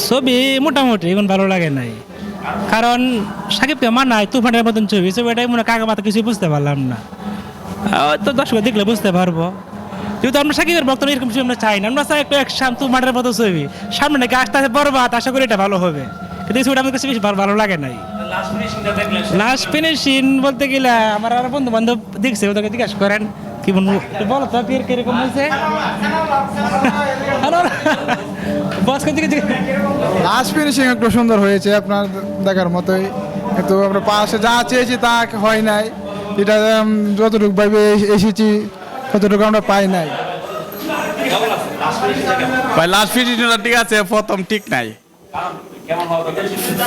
ছবি মোটামুটি এখন ভালো লাগে নাই কারণ সাকিবকে মানায় তুফানের মতন ছবি ছবিটাই মনে হয় কাকা মাথা কিছু বুঝতে পারলাম না তো দর্শক দেখলে বুঝতে পারব যেহেতু আমরা সাকিবের ভক্ত এরকম ছবি আমরা চাই না আমরা চাই একটু এক শাম তুফানের মতো ছবি সামনে নাকি আস্তে আস্তে বরবাদ আশা করি এটা ভালো হবে কিন্তু ছবিটা আমার কাছে বেশি ভালো- লাগে নাই লাস্ট ফিনিশিং বলতে গেলে আমার আর বন্ধু বান্ধব দেখছে ওদেরকে জিজ্ঞাসা করেন কি বলব বলো তো কীরকম হয়েছে দিকে জিজ্ঞাসা- লাস্ট ফিনিশিং একটু সুন্দর হয়েছে আপনার দেখার মতোই। কিন্তু আমরা পাশে যা চেয়েছি তা হয় নাই। এটা যতটুকু ভাবে এসেছি ততটুকু আমরা পাই নাই। ভাই লাস্ট ফিনিশিংটা ঠিক আছে প্রথম ঠিক নাই।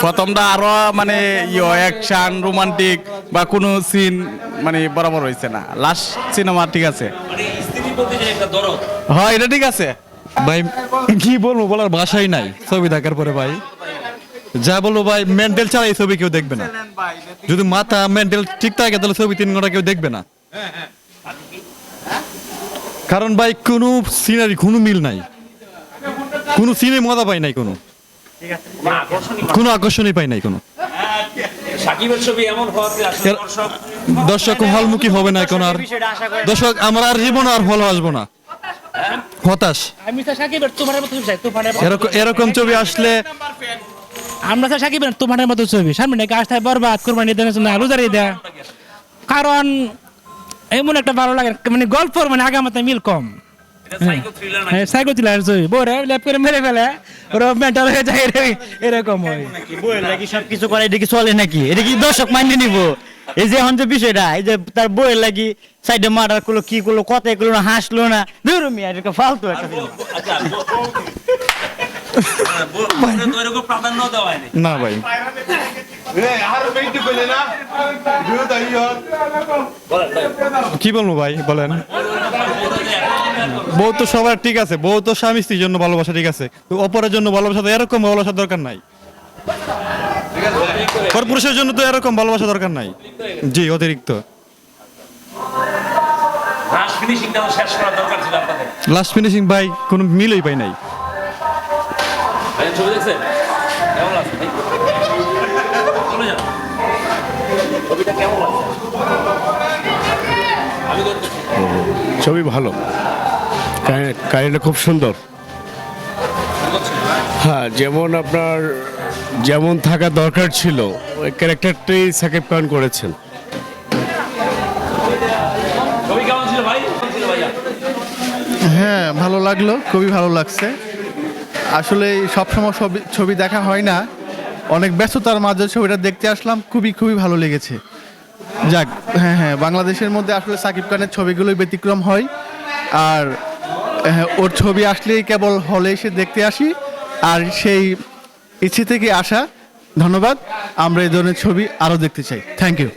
প্রথমটা আরও মানে ইয়ে অ্যাকশন রোমান্টিক বা কোনো সিন মানে বরাবর হয়েছে না। লাস্ট সিনেমা ঠিক আছে। হ্যাঁ এটা ঠিক আছে। ভাই কি বলব বলার ভাষাই নাই ছবি দেখার পরে ভাই। যা বলব ভাই মেন্টাল ছাড়া এই ছবি কেউ দেখবে না। যদি মাথা মেন্টাল ঠিক থাকে তাহলে ছবি তিন ঘণ্টা কেউ দেখবে না। কারণ ভাই কোনো সিনারি কোনো মিল নাই। কোনো সিনে মজা পাই নাই কোনো। কোনো আকর্ষণই পাই নাই কোনো। সাকিবের ছবি এমন হওয়াতে আসলে এর- দর্শক দর্শক হলমুখী হবে না এখন আর। দর্শক আমরা আর জীবন আর হল আসব না। হতাশ? আমি তো সাকিবের তুফানের মতো চাই তুফানের এরকম এরকম ছবি আসলে আমরা তো সাকিবের তুফানের মতো ছবি। সামনে নাকি আস্তে বরবাদ কোরবানি দেওয়ার জন্য আলু জারিয়ে দেয়। কারণ এমন একটা ভালো লাগে মানে গল্পর মানে আগামাতে মিল কম। হ্যাঁ সাইকো থ্রিলার ছবি। বোরে ল্যাপ করে মেরে ফেলে। ওরা মেন্টাল হয়ে যায় এরকম- এরকম হয়। বইয়ের লাগি সব কিছু করে এটা কি চলে নাকি? এটা কি দর্শক মানিয়ে নিব? এই যে এখন যে বিষয়টা এই যে তার বইয়ের লাগি সাইডে মার্ডার করল কি করল কথাই করল না হাসলো না। ধরো মিয়া এটা ফালতু একটা। আচ্ছা হয়নি। না ভাই। কি বলব ভাই? বলেন। বউ তো সবার ঠিক আছে। বউ তো স্বামী স্ত্রীর জন্য ভালোবাসা ঠিক আছে। তো অপরের জন্য ভালোবাসা তো এরকম ভালোবাসা দরকার নাই। পুরুষের জন্য তো এরকম ভালোবাসা দরকার নাই। জি অতিরিক্ত। লাস্ট শেষ করা দরকার ছিল আপনাদের? লাস্ট ফিনিশিং ভাই কোনো মিলই পাই নাই। ভাই ছবি দেখছেন? কেমন লাগছে চলে যান। ছবিটা কেমন লাগছে? আমি ছবি ভালো। কাহিনী- কাহিনীটা খুব সুন্দর। হ্যাঁ যেমন আপনার যেমন থাকা দরকার ছিল ওই ক্যারেক্টারটাই সাকিব খান করেছেন। হ্যাঁ ভালো লাগল খুবই ভালো লাগছে। আসলে সবসময় ছবি ছবি দেখা হয় না। অনেক ব্যস্ততার মাঝে ছবিটা দেখতে আসলাম খুবই খুবই ভালো লেগেছে। যাক হ্যাঁ হ্যাঁ বাংলাদেশের মধ্যে আসলে সাকিব খানের ছবিগুলোই ব্যতিক্রম হয়। আর হ্যাঁ, ওর ছবি আসলেই কেবল হলে এসে দেখতে আসি। আর সেই ইচ্ছে থেকে আসা ধন্যবাদ। আমরা এই ধরনের ছবি আরও দেখতে চাই। থ্যাংক ইউ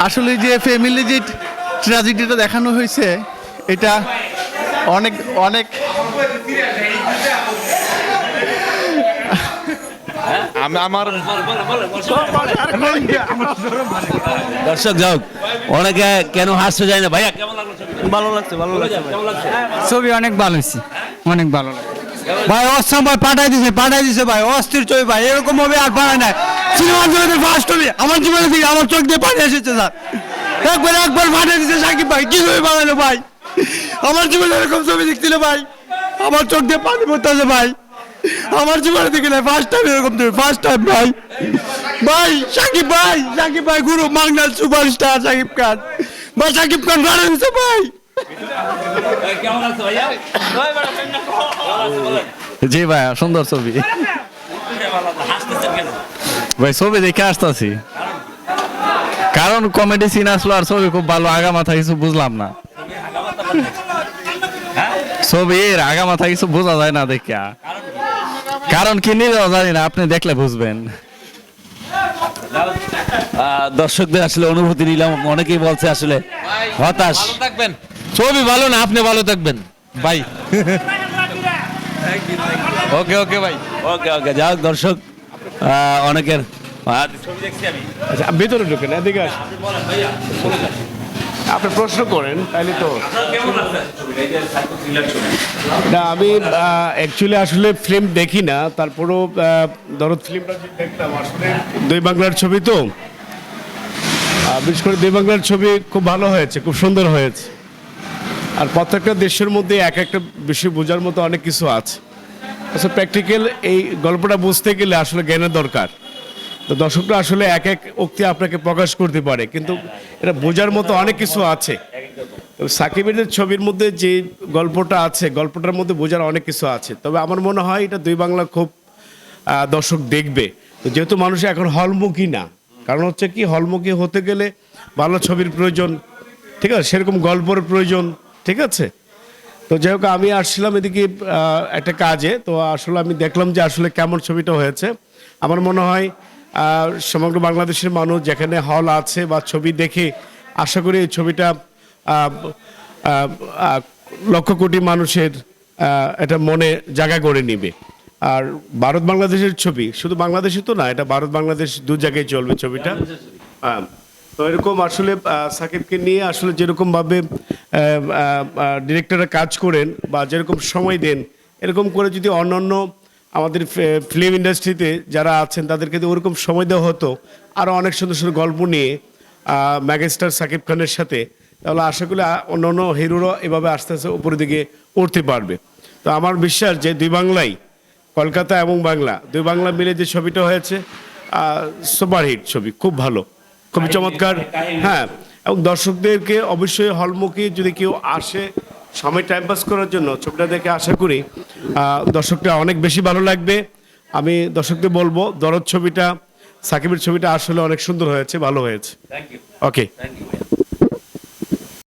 আসলে যে ফ্যামিলি যে ট্র্যাজেডিটা দেখানো হয়েছে এটা অনেক অনেক আমার দর্শক যাও অনেকে কেন হাসতে যায় না? ভাইয়া কেমন লাগল ভালো লাগছে ভালো লাগছে ছবি অনেক ভালো হয়েছে অনেক ভালো লাগে ভাই অসম ভাই পাঠাই দিছে পাঠাই দিছে ভাই, অস্থির ছবি ভাই, এরকম হবে আর পাঠায় না সিনেমার জগতে ফার্স্ট ছবি, আমার জীবনে দিকে আমার চোখ দিয়ে পানি এসেছে, স্যার। একবার একবার পাঠিয়ে দিছে সাকিব ভাই, কি ছবি বানালো ভাই? আমার জীবনে এরকম ছবি দেখছিল ভাই। আমার চোখ দিয়ে পানি পড়তেছে ভাই। আমার জীবনে দেখি না ফার্স্ট টাইম এরকম ছবি ফার্স্ট টাইম ভাই। ভাই, সাকিব ভাই সাকিব ভাই গুরু মাংনাল সুপারস্টার সাকিব খান। ভাই, সাকিব খান বাড়া দিছে ভাই। ভাইয়া জি ভাই সুন্দর ছবি। ভাই ছবি দেখে আসতেছি। কারণ কমেডি সিন আসলো আর ছবি খুব ভালো আগা মাথা কিছু বুঝলাম না। ছবির আগা মাথা কিছু বোঝা যায় না দেখে। কারণ কি নিজেও জানি না আপনি দেখলে বুঝবেন। দর্শকদের আসলে অনুভূতি নিলাম অনেকেই বলছে আসলে হতাশ। থাকবেন। ছবি ভালো না আপনি ভালো থাকবেন। বাই। ওকে ওকে ভাই। ওকে ওকে যাক দর্শক অনেকের আচ্ছা ভিতরে ঢুকেন এদিকে আপনি প্রশ্ন করেন তাহলে তো না আমি অ্যাকচুয়ালি আসলে ফিল্ম দেখি না তারপরেও ধরো ফিল্মটা যে দেখলাম আসলে দুই বাংলার ছবি তো। বিশেষ করে দুই বাংলার ছবি খুব ভালো হয়েছে খুব সুন্দর হয়েছে। আর প্রত্যেকটা দেশের মধ্যে এক একটা বিষয় বোঝার মতো অনেক কিছু আছে। আচ্ছা প্র্যাকটিক্যাল এই গল্পটা বুঝতে গেলে আসলে জ্ঞানের দরকার। তো দর্শকরা আসলে এক এক উক্তি আপনাকে প্রকাশ করতে পারে, কিন্তু এটা বোঝার মতো অনেক কিছু আছে। সাকিবের ছবির মধ্যে যে গল্পটা আছে, গল্পটার মধ্যে বোঝার অনেক কিছু আছে। তবে আমার মনে হয় এটা দুই বাংলা খুব দর্শক দেখবে। তো যেহেতু মানুষ এখন হলমুখী না, কারণ হচ্ছে কি, হলমুখী হতে গেলে ভালো ছবির প্রয়োজন, ঠিক আছে? সেরকম গল্পের প্রয়োজন ঠিক আছে? তো যাই হোক, আমি আসছিলাম এদিকে একটা কাজে। তো আসলে আমি দেখলাম যে আসলে কেমন ছবিটা হয়েছে। আমার মনে হয় সমগ্র বাংলাদেশের মানুষ যেখানে হল আছে বা ছবি দেখে আশা করি এই ছবিটা লক্ষ কোটি মানুষের এটা মনে জায়গা করে নিবে। আর ভারত বাংলাদেশের ছবি, শুধু বাংলাদেশে তো না, এটা ভারত বাংলাদেশ দু জায়গায় চলবে ছবিটা। হ্যাঁ তো এরকম আসলে সাকিবকে নিয়ে আসলে যেরকমভাবে ডিরেক্টররা কাজ করেন বা যেরকম সময় দেন, এরকম করে যদি অন্যান্য আমাদের ফিল্ম ইন্ডাস্ট্রিতে যারা আছেন, তাদেরকে যদি ওরকম সময় দেওয়া হতো আরও অনেক সুন্দর সুন্দর গল্প নিয়ে ম্যাগাস্টার সাকিব খানের সাথে, তাহলে আশা করি আ- অন্যান্য হিরোরা এভাবে আস্তে আস্তে উপরের দিকে উঠতে পারবে। তো আমার বিশ্বাস যে দুই বাংলাই, কলকাতা এবং বাংলা, দুই বাংলা মিলে যে ছবিটা হয়েছে সুপারহিট ছবি, খুব ভালো। খুবই চমৎকার। হ্যাঁ এবং দর্শকদেরকে অবশ্যই হলমুখী যদি কেউ আসে সময় টাইম পাস করার জন্য ছবিটা দেখে আশা করি দর্শকটা অনেক বেশি ভালো লাগবে। আমি দর্শকদের বলব দরদ ছবিটা সাকিবের ছবিটা আসলে অনেক সুন্দর হয়েছে ভালো হয়েছে। ওকে